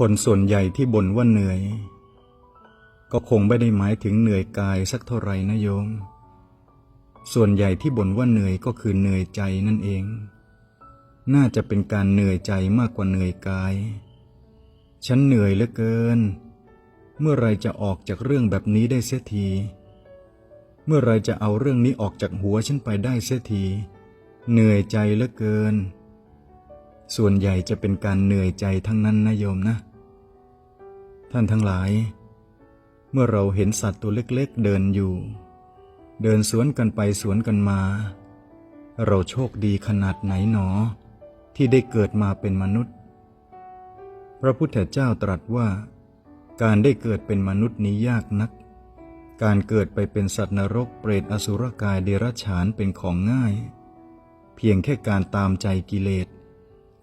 คนส่วนใหญ่ที่บ่นว่าเหนื่อย ก็คงไม่ได้หมายถึงเหนื่อยกายสักเท่าไหร่นะโยม ส่วนใหญ่ที่บ่นว่าเหนื่อยก็คือเหนื่อยใจนั่นเอง น่าจะเป็นการเหนื่อยใจมากกว่าเหนื่อยกาย ฉันเหนื่อยเหลือเกิน เมื่อไรจะออกจากเรื่องแบบนี้ได้เสียที เมื่อไรจะเอาเรื่องนี้ออกจากหัวฉันไปได้เสียที เหนื่อยใจเหลือเกิน ส่วนใหญ่จะเป็นการเหนื่อยใจทั้งนั้นนะโยมนะ ท่านทั้งหลาย เมื่อเราเห็นสัตว์ตัวเล็กๆเดินอยู่ เดินสวนกันไปสวนกันมา เราโชคดีขนาดไหนหนอ ที่ได้เกิดมาเป็นมนุษย์ พระพุทธเจ้าตรัสว่า การได้เกิดเป็นมนุษย์นี้ยากนัก การเกิดไปเป็นสัตว์นรกเปรตอสุรกายเดรัจฉานเป็นของง่าย เพียงแค่การตามใจกิเลส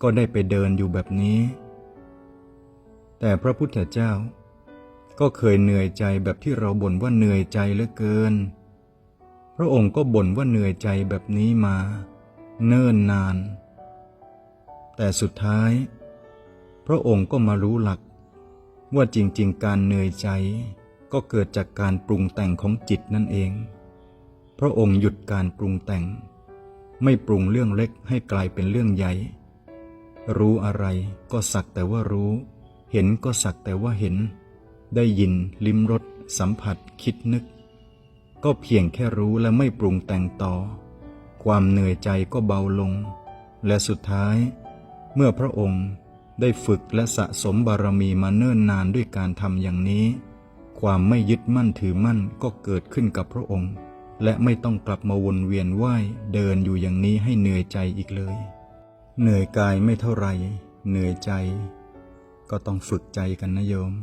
ก็ได้ไปเดินอยู่แบบนี้ แต่พระพุทธเจ้า ก็เคยเหนื่อยใจแบบที่เราบ่นว่าเหนื่อยใจเหลือเกิน พระองค์ก็บ่นว่าเหนื่อยใจแบบนี้มา เนิ่นนาน แต่สุดท้าย พระองค์ก็มารู้หลัก ว่าจริงๆ การเหนื่อยใจก็เกิดจากการปรุงแต่งของจิตนั่นเอง พระองค์หยุดการปรุงแต่ง ไม่ปรุงเรื่องเล็กให้กลายเป็นเรื่องใหญ่ รู้อะไรก็สักแต่ว่ารู้ เห็นก็สักแต่ว่าเห็น ได้ยินลิ้มรสสัมผัสคิดนึก ก็เพียงแค่รู้และไม่ปรุงแต่งต่อ ความเหนื่อยใจก็เบาลง และสุดท้าย เมื่อพระองค์ได้ฝึกและสะสมบารมีมาเนิ่นนานด้วยการทำอย่างนี้ ความไม่ยึดมั่นถือมั่นก็เกิดขึ้นกับพระองค์ และไม่ต้องกลับมาวนเวียนว่ายเดินอยู่อย่างนี้ให้เหนื่อยใจอีกเลย เหนื่อยกายไม่เท่าไร เหนื่อยใจ ก็ต้องฝึกใจกันนะโยม